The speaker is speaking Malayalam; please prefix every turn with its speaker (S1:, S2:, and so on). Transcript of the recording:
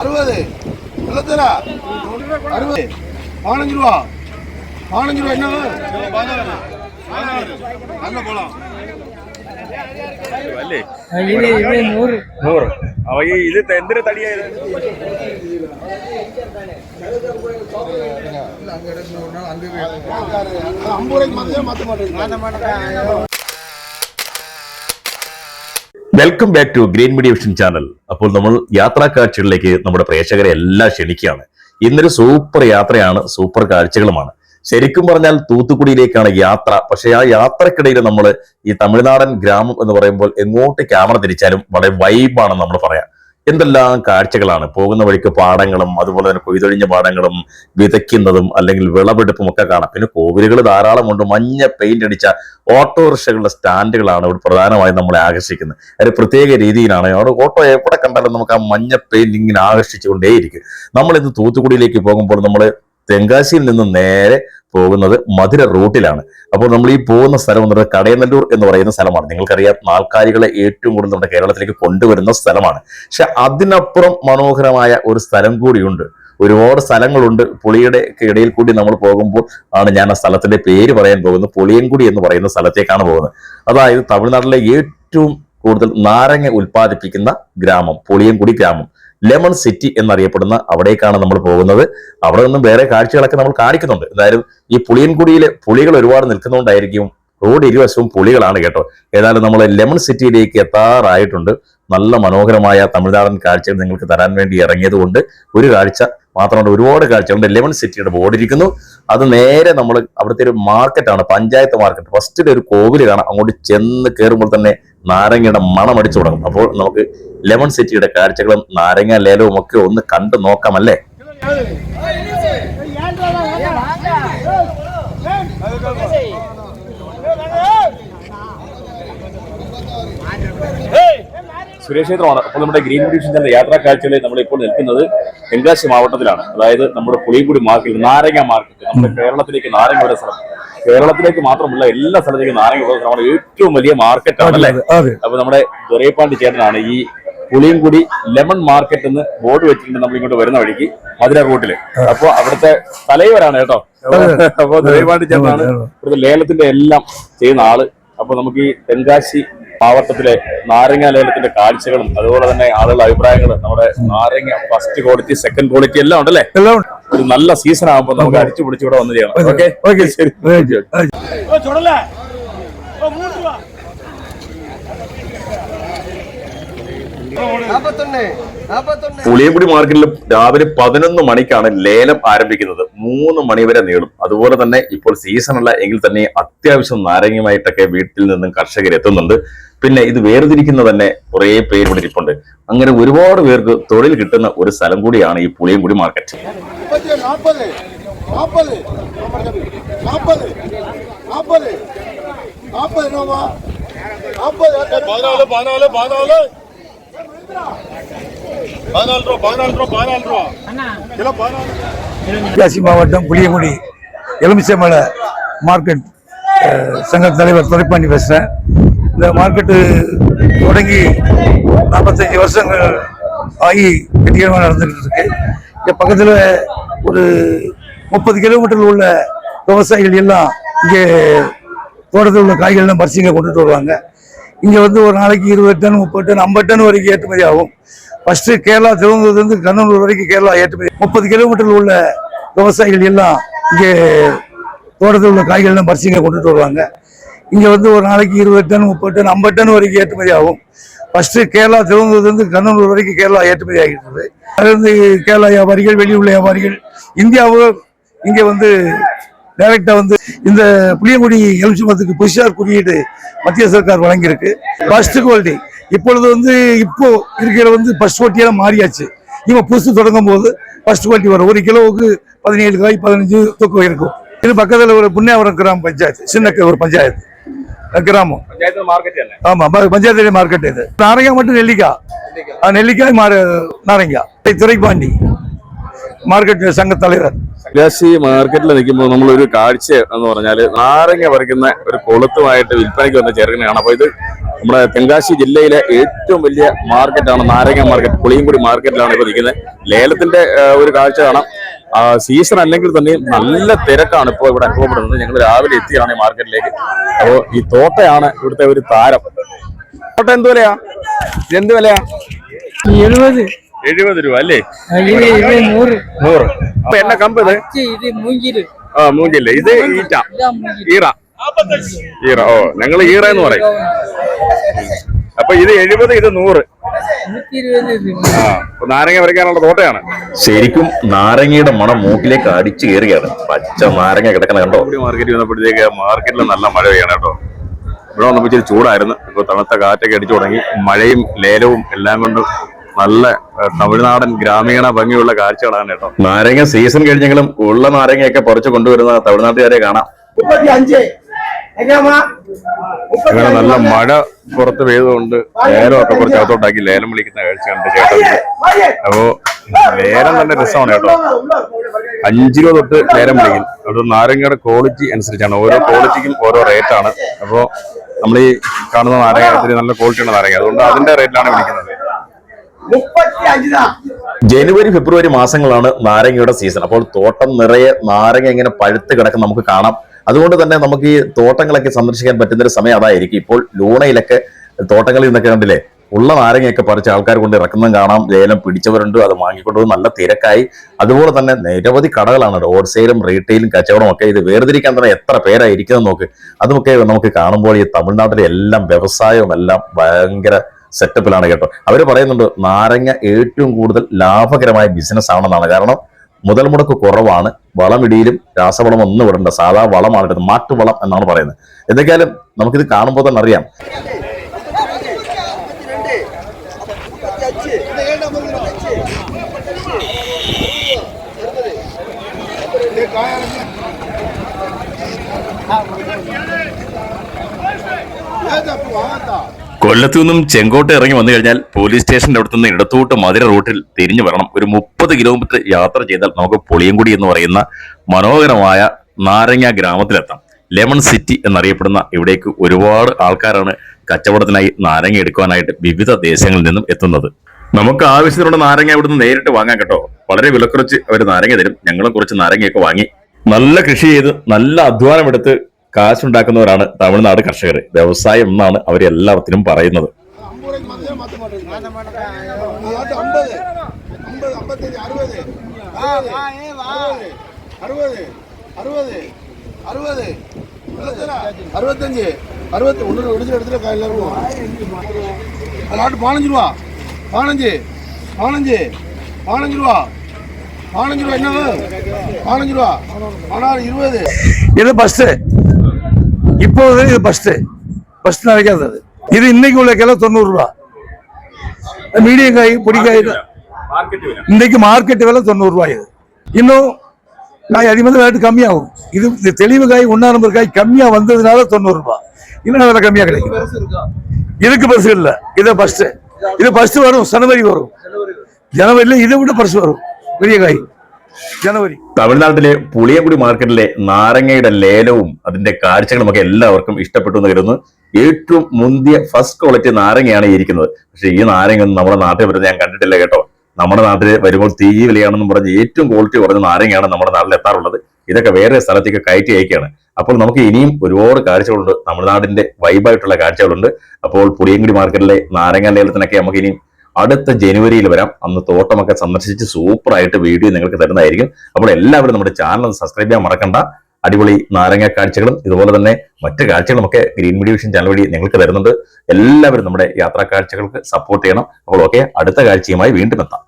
S1: அறுபது எழுபத்தரா அறுபது பதினஞ்சு ரூபா பதினஞ்சு ரூபா என்ன
S2: நூறு இது எந்திர தடியா
S1: ஐம்பது ரூபாய்க்கு மாத்த மாட்டேன்
S3: welcome back to Green Media Vision channel അപ്പോൾ നമ്മൾ യാത്രാ കാഴ്ചകളിലേക്ക് നമ്മുടെ പ്രേക്ഷകരെ എല്ലാം ക്ഷണിക്കുകയാണ്. ഇന്നൊരു സൂപ്പർ യാത്രയാണ് സൂപ്പർ കാഴ്ചകളുമാണ്. ശരിക്കും പറഞ്ഞാൽ തൂത്തുക്കുടിയിലേക്കാണ് യാത്ര. പക്ഷേ ആ യാത്രക്കിടയിൽ നമ്മൾ ഈ തമിഴ്നാടൻ ഗ്രാമം എന്ന് പറയുമ്പോൾ എങ്ങോട്ട് ക്യാമറ തിരിച്ചാലും വളരെ വൈബാണ് നമ്മൾ പറയാം. എന്തെല്ലാം കാഴ്ചകളാണ്? പോകുന്ന വഴിക്ക് പാടങ്ങളും അതുപോലെ തന്നെ കൊയ്തൊഴിഞ്ഞ പാടങ്ങളും വിതയ്ക്കുന്നതും അല്ലെങ്കിൽ വിളവെടുപ്പും ഒക്കെ കാണാം. പിന്നെ കോവിലുകൾ ധാരാളമുണ്ട് മഞ്ഞ പെയിന്റ് അടിച്ച ഓട്ടോറിക്ഷകളുടെ സ്റ്റാൻഡുകളാണ് ഇവിടെ പ്രധാനമായും നമ്മളെ ആകർഷിക്കുന്നത്. ഒരു പ്രത്യേക രീതിയിലാണ്. അവിടെ ഓട്ടോ എവിടെ കണ്ടാലും നമുക്ക് ആ മഞ്ഞ പെയിന്റ് ഇങ്ങനെ ആകർഷിച്ചുകൊണ്ടേയിരിക്കും. നമ്മൾ ഇന്ന് തൂത്തുക്കുടിയിലേക്ക് പോകുമ്പോൾ നമ്മൾ തെങ്കാശിയിൽ നിന്ന് നേരെ പോകുന്നത് മധുര റൂട്ടിലാണ്. അപ്പോൾ നമ്മൾ ഈ പോകുന്ന സ്ഥലം എന്ന് പറയുന്നത് കടയനല്ലൂർ എന്ന് പറയുന്ന സ്ഥലമാണ്. നിങ്ങൾക്കറിയാം നാൽക്കാലികളെ ഏറ്റവും കൂടുതൽ നമ്മുടെ കേരളത്തിലേക്ക് കൊണ്ടുവരുന്ന സ്ഥലമാണ്. പക്ഷെ അതിനപ്പുറം മനോഹരമായ ഒരു സ്ഥലം കൂടിയുണ്ട്. ഒരുപാട് സ്ഥലങ്ങളുണ്ട്. പുളിയുടെ ഇടയിൽ കൂടി നമ്മൾ പോകുമ്പോൾ ആണ് ഞാൻ ആ സ്ഥലത്തിന്റെ പേര് പറയാൻ പോകുന്നത്. പുളിയൻകുടി എന്ന് പറയുന്ന സ്ഥലത്തേക്കാണ് പോകുന്നത്. അതായത് തമിഴ്നാട്ടിലെ ഏറ്റവും കൂടുതൽ നാരങ്ങ ഉൽപ്പാദിപ്പിക്കുന്ന ഗ്രാമം പുളിയൻകുടി ഗ്രാമം. ലെമൺ സിറ്റി എന്നറിയപ്പെടുന്ന അവിടേക്കാണ് നമ്മൾ പോകുന്നത്. അവിടെ നിന്നും വേറെ കാഴ്ചകളൊക്കെ നമ്മൾ കാണിക്കുന്നുണ്ട്. എന്തായാലും ഈ പുളിയൻകുടിയിലെ പുളികൾ ഒരുപാട് നിൽക്കുന്നതുകൊണ്ടായിരിക്കും റോഡ് ഇരുവശവും പുളികളാണ് കേട്ടോ. ഏതായാലും നമ്മൾ ലെമൺ സിറ്റിയിലേക്ക് എത്താറായിട്ടുണ്ട്. നല്ല മനോഹരമായ തമിഴ്നാടൻ കാഴ്ചകൾ നിങ്ങൾക്ക് തരാൻ വേണ്ടി ഇറങ്ങിയത് കൊണ്ട് ഒരു കാഴ്ച മാത്രമല്ല ഒരുപാട് കാഴ്ചകളുണ്ട്. ലെമൺ സിറ്റിയുടെ ബോർഡ് ഇരിക്കുന്നു അത് നേരെ നമ്മൾ അവിടുത്തെ ഒരു മാർക്കറ്റാണ് പഞ്ചായത്ത് മാർക്കറ്റ്. ഫസ്റ്റിൽ ഒരു കോവിൽ കാണാം. അങ്ങോട്ട് ചെന്ന് കയറുമ്പോൾ തന്നെ നാരങ്ങയുടെ മണം അടിച്ചു തുടങ്ങും. അപ്പോൾ നമുക്ക് ലെമൺ സിറ്റിയുടെ കാഴ്ചകളും നാരങ്ങ ലേലവും ഒക്കെ ഒന്ന് കണ്ടു നോക്കാമല്ലേ
S2: സുരേഷ് ക്ഷേത്രമാണ് അപ്പോൾ നമ്മുടെ ഗ്രീൻ ചാനൽ യാത്രാ കാഴ്ചകളിൽ നമ്മൾ ഇപ്പോൾ നിൽക്കുന്നത് തെങ്കാശി മാവട്ടത്തിലാണ്. അതായത് നമ്മുടെ പുളിയൻകുടി മാർക്കറ്റ് നാരങ്ങ മാർക്കറ്റ്. നമ്മുടെ കേരളത്തിലേക്ക് നാരങ്ങ വരുന്ന സ്ഥലം. കേരളത്തിലേക്ക് മാത്രമല്ല എല്ലാ സ്ഥലത്തേക്കും നാരങ്ങ വരുന്ന നമ്മുടെ ഏറ്റവും വലിയ മാർക്കറ്റാണ് അല്ലേ? അപ്പൊ നമ്മുടെ ദുരൈപ്പാണ്ടി ചേട്ടനാണ് ഈ പുളിയൻകുടി ലെമൺ മാർക്കറ്റ് എന്ന് ബോർഡ് വെച്ചിട്ടുണ്ട് നമ്മൾ ഇങ്ങോട്ട് വരുന്ന വഴിക്ക് മധുര റൂട്ടിൽ. അപ്പൊ അവിടുത്തെ തലൈവരാണ് കേട്ടോ. അപ്പൊ ദുരൈപ്പാണ്ടി ചേട്ടനാണ് ഇവിടുത്തെ ലേലത്തിന്റെ എല്ലാം ചെയ്യുന്ന ആൾ. അപ്പൊ നമുക്ക് ഈ തെങ്കാശി പാവട്ടത്തിലെ നാരങ്ങ ലേലത്തിന്റെ കാഴ്ചകളും അതുപോലെ തന്നെ ആളുകളുടെ അഭിപ്രായങ്ങളും നമ്മുടെ നാരങ്ങ ഫസ്റ്റ് ക്വാളിറ്റി സെക്കൻഡ് ക്വാളിറ്റി എല്ലാം ഉണ്ടല്ലേ?
S1: എല്ലാം
S2: ഒരു നല്ല സീസൺ ആകുമ്പോൾ നമുക്ക് അടിച്ചു പിടിച്ച് ഇവിടെ വന്നു ചെയ്യണം ഓക്കെ.
S1: ഓക്കെ?
S2: ശരി.
S3: പുളിയംകുടി മാർക്കറ്റിൽ രാവിലെ പതിനൊന്ന് മണിക്കാണ് ലേലം ആരംഭിക്കുന്നത്. മൂന്ന് മണിവരെ നീളും. അതുപോലെ തന്നെ ഇപ്പോൾ സീസൺ അല്ല എങ്കിൽ തന്നെ അത്യാവശ്യം നാരങ്ങയുമായിട്ടൊക്കെ വീട്ടിൽ നിന്നും കർഷകർ എത്തുന്നുണ്ട്. പിന്നെ ഇത് വേർതിരിക്കുന്ന തന്നെ കുറേ പേര് ഇവിടെ ഇരിപ്പുണ്ട് അങ്ങനെ ഒരുപാട് പേർക്ക് തൊഴിൽ കിട്ടുന്ന ഒരു സ്ഥലം കൂടിയാണ് ഈ പുളിയൻകുടി മാർക്കറ്റ്
S1: முப்பத்தி நாற்பது நாற்பது நாற்பது நாற்பது நாற்பது என்னவா நாற்பது
S4: பதினாலு பதினாலு பதினாலு பதினாலு ரூபா பதினாலு ரூபா பதினாலு ரூபா கிலோ பதினாலு
S5: தென்காசி மாவட்டம் புளியங்குடி எலுமிச்சமலை மார்க்கெட் அஹ், சங்க தலைவர் துரைப்பாண்டி பேசுகிறேன் இந்த மார்க்கெட்டு தொடங்கி நாற்பத்தஞ்சு வருஷங்கள் ஆகி வெற்றிகரமாக நடந்துகிட்டு இருக்கு இங்கே பக்கத்தில் ஒரு முப்பது கிலோமீட்டரில் உள்ள விவசாயிகள் எல்லாம் இங்கே தோட்டத்தில் உள்ள காய்கறிலாம் பரிசுங்க கொண்டுட்டு வருவாங்க. இங்கே வந்து ஒரு நாளைக்கு இருபது டன் முப்பது டன் ஐம்பது டன் வரைக்கும் ஏற்றுமதி ஆகும். ஃபஸ்ட்டு கேரளா திருவனந்தபுரத்துலேருந்து கண்ணூர் வரைக்கும் கேரளா ஏற்றுமதி. முப்பது கிலோமீட்டரில் உள்ள விவசாயிகள் எல்லாம் இங்கே தோட்டத்தில் உள்ள காய்கறிலாம் பரிசுங்க கொண்டுட்டு வருவாங்க. இங்கே வந்து ஒரு நாளைக்கு இருபது டன் முப்பது டன் ஐம்பது டன் வரைக்கும் ஏற்றுமதி ஆகும். ஃபஸ்ட்டு கேரளா திருவனந்தபுரத்துலேருந்து கண்ணூர் வரைக்கும் கேரளா ஏற்றுமதி ஆகிட்டு அதுலேருந்து கேரளா வியாபாரிகள் வெளியுள்ள வியாபாரிகள் இந்தியாவும் இங்கே வந்து டைரக்டாக வந்து இந்த புளியங்குடி எலுமிச்சம்பழத்துக்கு புஷார் குறியீடு மத்திய சர்க்கார் வழங்கியிருக்கு. ஃபர்ஸ்ட் குவாலிட்டி இப்பொழுது வந்து இப்போ இருக்கிற வந்து ஃபர்ஸ்ட் குவாலிட்டியெல்லாம் மாறியாச்சு. இவன் புதுசு தொடங்கும் போது ஃபர்ஸ்ட் குவாலிட்டி வரும். ஒரு கிலோவுக்கு பதினேழு காய் பதினஞ்சு தூக்கம் இருக்கும். இது பக்கத்தில் ஒரு புண்ணியாவரம் கிராம பஞ்சாயத்து சின்ன ஒரு பஞ்சாயத்து. கிராமம்
S2: പഞ്ചായത്ത് മാർക്കറ്റ് തന്നെ
S5: ஆமா ம- பஞ்சாயத்து மார்க்கெட் இது நாரங்காய் மட்டும் நெல்லிக்காய் ஆ, நெல்லிக்காய் மாறு நாரங்காய் துரைப்பாண்டி മാർക്കറ്റ് സംഘ തലവർ
S2: തെങ്കാശി മാർക്കറ്റിൽ നിൽക്കുമ്പോൾ നമ്മൾ ഒരു കാഴ്ച എന്ന് പറഞ്ഞാല് നാരങ്ങ പറിക്കുന്ന ഒരു കൊളുത്തുമായിട്ട് വിൽപ്പനയ്ക്ക് വന്ന ചെറുക്കനെയാണ് അപ്പൊ ഇത് നമ്മുടെ തെങ്കാശി ജില്ലയിലെ ഏറ്റവും വലിയ മാർക്കറ്റാണ് നാരങ്ങ മാർക്കറ്റ് പുളിയൻകുടി മാർക്കറ്റിലാണ് ഇപ്പോൾ നിൽക്കുന്നത് ലേലത്തിന്റെ ആ, ഒരു കാഴ്ച കാണാം ആ, സീസൺ അല്ലെങ്കിൽ തന്നെ നല്ല തിരക്കാണ് ഇപ്പോൾ ഇവിടെ അനുഭവപ്പെടുന്നത്. ഞങ്ങൾ രാവിലെ എത്തിയാണ് മാർക്കറ്റിലേക്ക്. അപ്പോൾ ഈ തോട്ടയാണ് ഇവിടുത്തെ ഒരു താരം. തോട്ട എന്ത് വിലയാ? എന്ത് വിലയാ?
S6: എഴുപത്.
S2: എഴുപത് രൂപ അല്ലേ? നൂറ്. അപ്പൊ എന്നെ കമ്പ് ഇത്? ആ മൂഞ്ചില്ല ഇത് ഈറ്റ ഈറ. ഈറ. ഓ ഞങ്ങൾ ഈറ എന്ന് പറയും. അപ്പൊ ഇത് എഴുപത് ഇത് നൂറ്. ആ നാരങ്ങ വരയ്ക്കാനുള്ള തോട്ടയാണ്.
S3: ശരിക്കും നാരങ്ങയുടെ മണം മൂക്കിലേക്ക് അടിച്ചു കയറിയാണ് പച്ച നാരങ്ങ കിടക്കണ കണ്ടോ?
S2: മാർക്കറ്റ് വന്നപ്പോഴത്തേക്ക് മാർക്കറ്റിൽ നല്ല മഴ പെയ്യാണ് കേട്ടോ. ഇവിടെ വന്നപ്പോ ഇച്ചിരി ചൂടായിരുന്നു. ഇപ്പൊ തണുത്ത കാറ്റൊക്കെ അടിച്ചു തുടങ്ങി. മഴയും ലേലവും എല്ലാം കൊണ്ടും നല്ല തമിഴ്നാടൻ ഗ്രാമീണ ഭംഗിയുള്ള കാഴ്ചകളാണ് കേട്ടോ.
S3: നാരങ്ങ സീസൺ കഴിഞ്ഞെങ്കിലും ഉള്ള നാരങ്ങയൊക്കെ പറിച്ചു കൊണ്ടുവരുന്ന തമിഴ്നാട്ടുകാരെ കാണാം.
S2: അങ്ങനെ നല്ല മഴ പുറത്ത് പെയ്തുകൊണ്ട് ലേലമൊക്കെ കുറച്ച് അകത്തോട്ടാക്കി ലേലം വിളിക്കുന്ന കാഴ്ച കണ്ട് ചേട്ടൻ. അപ്പോ ലേലം തന്നെ രസമാണ് കേട്ടോ. അഞ്ച് രൂപ തൊട്ട് ലേലം വിളിക്കും. അവിടെ നാരങ്ങയുടെ ക്വാളിറ്റി അനുസരിച്ചാണ്. ഓരോ ക്വാളിറ്റിക്കും ഓരോ റേറ്റ് ആണ്. അപ്പോ നമ്മൾ ഈ കാണുന്ന നാരങ്ങ ഇത്തിരി നല്ല ക്വാളിറ്റിയുള്ള നാരങ്ങ. അതുകൊണ്ട് അതിന്റെ റേറ്റിലാണ് വിളിക്കുന്നത്.
S3: ജനുവരി ഫെബ്രുവരി മാസങ്ങളാണ് നാരങ്ങയുടെ സീസൺ അപ്പോൾ തോട്ടം നിറയെ നാരങ്ങ ഇങ്ങനെ പഴുത്ത് കിടക്കുന്ന നമുക്ക് കാണാം. അതുകൊണ്ട് തന്നെ നമുക്ക് ഈ തോട്ടങ്ങളൊക്കെ സന്ദർശിക്കാൻ പറ്റുന്ന ഒരു സമയം അതായിരിക്കും. ഇപ്പോൾ ലൂണയിലൊക്കെ തോട്ടങ്ങളിൽ നിന്നൊക്കെ കണ്ടില്ലേ ഉള്ള നാരങ്ങയൊക്കെ പറിച്ച് ആൾക്കാർ കൊണ്ട് ഇറക്കുന്നതും കാണാം. ലേലം പിടിച്ചവരുണ്ട് അത് വാങ്ങിക്കൊണ്ടുപോയി നല്ല തിരക്കായി. അതുപോലെ തന്നെ നിരവധി കടകളാണ് ഹോൾസെയിലും റീറ്റെയിലും കച്ചവടവും ഒക്കെ ഇത് വേർതിരിക്കാൻ തന്നെ എത്ര പേരായിരിക്കുന്നത് നോക്ക്. അതുമൊക്കെ നമുക്ക് കാണുമ്പോൾ ഈ തമിഴ്നാട്ടിലെ എല്ലാം വ്യവസായവും എല്ലാം ഭയങ്കര സെറ്റപ്പിലാണ് കേട്ടോ. അവർ പറയുന്നുണ്ട് നാരങ്ങ ഏറ്റവും കൂടുതൽ ലാഭകരമായ ബിസിനസ് ആണെന്നാണ്. കാരണം മുതൽ മുടക്ക് കുറവാണ്. വളമിടിയിലും രാസവളം ഒന്നും ഇടണ്ട. സാധാ വളമാണ് ഇടുന്നത് മാട്ടുവളം എന്നാണ് പറയുന്നത്. എന്തൊക്കെയാലും നമുക്കിത് കാണുമ്പോൾ തന്നെ അറിയാം. കൊല്ലത്തു നിന്നും ചെങ്കോട്ട ഇറങ്ങി വന്നു കഴിഞ്ഞാൽ പോലീസ് സ്റ്റേഷന്റെ അടുത്ത് നിന്ന് ഇടത്തോട്ട് മധുര റൂട്ടിൽ തിരിഞ്ഞു വരണം. ഒരു മുപ്പത് കിലോമീറ്റർ യാത്ര ചെയ്താൽ നമുക്ക് പുളിയങ്കുടി എന്ന് പറയുന്ന മനോഹരമായ നാരങ്ങ ഗ്രാമത്തിലെത്താം. ലെമൺ സിറ്റി എന്നറിയപ്പെടുന്ന ഇവിടേക്ക് ഒരുപാട് ആൾക്കാരാണ് കച്ചവടത്തിനായി നാരങ്ങ എടുക്കുവാനായിട്ട് വിവിധ ദേശങ്ങളിൽ നിന്നും എത്തുന്നത്. നമുക്ക് ആവശ്യത്തിനുള്ള നാരങ്ങ ഇവിടുന്ന് നേരിട്ട് വാങ്ങാൻ കേട്ടോ. വളരെ വിലക്കുറച്ച് അവർ നാരങ്ങ തരും. ഞങ്ങളും കുറച്ച് നാരങ്ങയൊക്കെ വാങ്ങി നല്ല കൃഷി ചെയ്ത് നല്ല അധ്വാനമെടുത്ത് കാശുണ്ടാക്കുന്നവരാണ് തമിഴ്നാട് കർഷകർ വ്യവസായം എന്നാണ് അവരെല്ലാത്തിനും പറയുന്നത്
S1: ஐம்பது ரூபாய்க்கு மாத்திரம் மாத்த மாட்டேங்க அதாட்டு ஐம்பது ஐம்பது ஐம்பத்தஞ்சு அறுபது அறுபது அறுபது அறுபது அறுபது அறுபத்தஞ்சு அறுபத்தி ஒன்று ஒடிச்சு இடத்துல காலையில் இருக்கும் அதாட்டு பதினஞ்சு ரூபா பதினஞ்சு பதினஞ்சு பதினஞ்சு ரூபா பதினஞ்சு ரூபா என்ன பதினஞ்சு ரூபா ஆனால் இருபது
S5: இது ஃபர்ஸ்ட் இப்போது இது ஃபர்ஸ்ட் ஃபர்ஸ்ட் நினைக்காதது இது இன்னைக்கு உள்ள கிலோ தொண்ணூறு ரூபா. மீடியம் காய் பொடிக்காய் இன்னைக்கு மார்க்கெட் விலை தொண்ணூறு ரூபாய் இது. இன்னும் காய் அதிகமாக ரேட்டு கம்மியாகும். இது இந்த தெளிவு காய் ஒன்றா நம்பர் காய் கம்மியா வந்ததுனால தொண்ணூறு ரூபாய் இல்லைன்னா விலை கம்மியா கிடைக்கும் இதுக்கு பரிசு இல்லை. இது ஃபர்ஸ்ட் இது ஃபர்ஸ்ட் வரும். ஜனவரி வரும். ஜனவரியில இதை விட பரிசு வரும். பெரிய காய். ജനുവരി.
S3: തമിഴ്നാട്ടിലെ പുളിയങ്കുടി മാർക്കറ്റിലെ നാരങ്ങയുടെ ലേലവും അതിന്റെ കാഴ്ചകളും ഒക്കെ എല്ലാവർക്കും ഇഷ്ടപ്പെട്ടു എന്ന് കരുതുന്നു. ഏറ്റവും മുന്തിയ ഫസ്റ്റ് ക്വാളിറ്റി നാരങ്ങയാണ് ഇരിക്കുന്നത്. പക്ഷെ ഈ നാരങ്ങ ഒന്നും നമ്മുടെ നാട്ടിൽ വരുന്നത് ഞാൻ കണ്ടിട്ടില്ല കേട്ടോ. നമ്മുടെ നാട്ടിൽ വരുമ്പോൾ തീ വിലയാണെന്ന് പറഞ്ഞ് ഏറ്റവും ക്വാളിറ്റി കുറഞ്ഞ നാരങ്ങയാണ് നമ്മുടെ നാട്ടിൽ എത്താറുള്ളത്. ഇതൊക്കെ വേറെ സ്ഥലത്തേക്ക് കയറ്റി അയക്കുകയാണ്. അപ്പോൾ നമുക്ക് ഇനിയും ഒരുപാട് കാഴ്ചകളുണ്ട്. തമിഴ്നാടിന്റെ വൈബായിട്ടുള്ള കാഴ്ചകളുണ്ട്. അപ്പോൾ പുളിയങ്കുടി മാർക്കറ്റിലെ നാരങ്ങ ലേലത്തിനൊക്കെ നമുക്ക് ഇനിയും അടുത്ത ജനുവരിയിൽ വരാം. അന്ന് തോട്ടമൊക്കെ സന്ദർശിച്ച് സൂപ്പറായിട്ട് വീഡിയോ നിങ്ങൾക്ക് തരുന്നതായിരിക്കും. അപ്പോൾ എല്ലാവരും നമ്മുടെ ചാനൽ സബ്സ്ക്രൈബ് ചെയ്യാൻ മറക്കണ്ട. അടിപൊളി നാരങ്ങ കാഴ്ചകളും ഇതുപോലെ തന്നെ മറ്റു കാഴ്ചകളും ഒക്കെ ഗ്രീൻ മീഡിയ വിഷൻ ചാനൽ വഴി നിങ്ങൾക്ക് തരുന്നുണ്ട്. എല്ലാവരും നമ്മുടെ യാത്രാ കാഴ്ചകൾക്ക് സപ്പോർട്ട് ചെയ്യണം. അപ്പോൾ ഓക്കെ അടുത്ത കാഴ്ചയുമായി വീണ്ടും എത്താം.